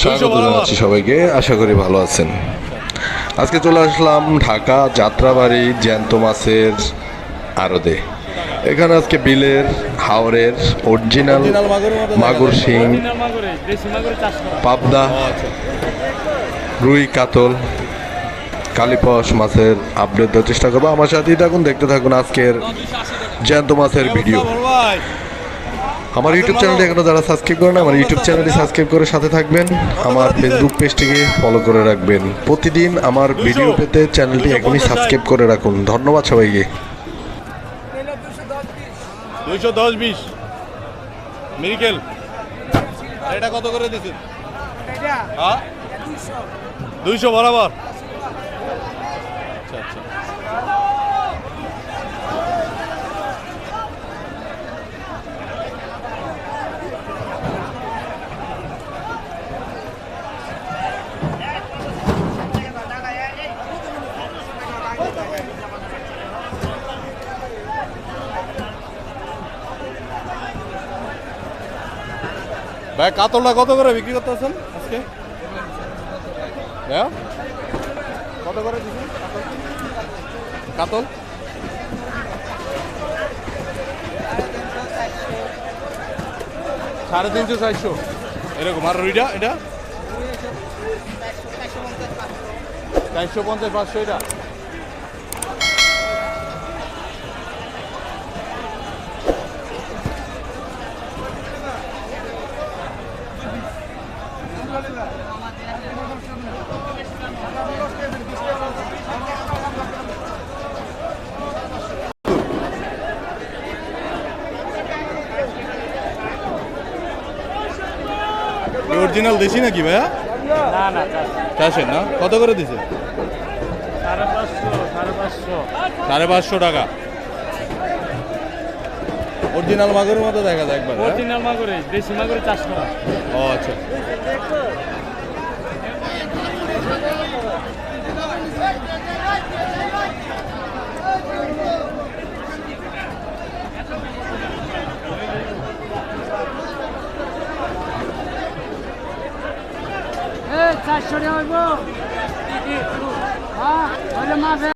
স্বাগত জানাচ্ছি সবাইকে। আশা করি ভালো আছেন। আজকে চলে আসলাম ঢাকা যাত্রাবাড়ি জ্যান্ত মাছের আড়তে। এখানে আজকে বিলের হাওরের অরিজিনাল মাগুর শিং পাবদা আচ্ছা। রুই কাতল কালিপস মাছের আপডেট দেওয়ার চেষ্টা করব। আমার সাথেই থাকুন দেখতে থাকুন আজকের জ্যান্ত মাছের ভিডিও আমার ইউটিউব চ্যানেলটি এখনও যারা সাবস্ক্রাইব করেন আমার ইউটিউব চ্যানেলটি সাবস্ক্রাইব করে সাথে থাকবেন। আমার ফেসবুক পেজটিকে ফলো করে রাখবেন। প্রতিদিন আমার ভিডিও পেতে চ্যানেলটি এখনই সাবস্ক্রাইব করে রাখুন। ধন্যবাদ সবাইকে। দুইশো দশ বিশ। মেরিকেল এটা কত করে দিচ্ছেন হ্যাঁ? দুইশো বরাবর। আচ্ছা আচ্ছা। ভাই, কাতলটা কত করে বিক্রি করতে আছেন আজকে? হ্যাঁ কত করে কাতল? সাড়ে তিনশো, চারশো। এরকম। আর রুইটা, এটা? চারশো পঞ্চাশ, পাঁচশো, এটা? অরিজিনাল দেশি নাকি ভাইয়া? না না চাষ। চাষের না? কত করে দিছে? সাড়ে পাঁচশো টাকা। অরিজিনাল মাগুরের মতো দেখা যায় একবার হ্যাঁ? অরিজিনাল মাগুরে দেশি মাগুরে চাষ করা। ও আচ্ছা। চারশো টাকা হইব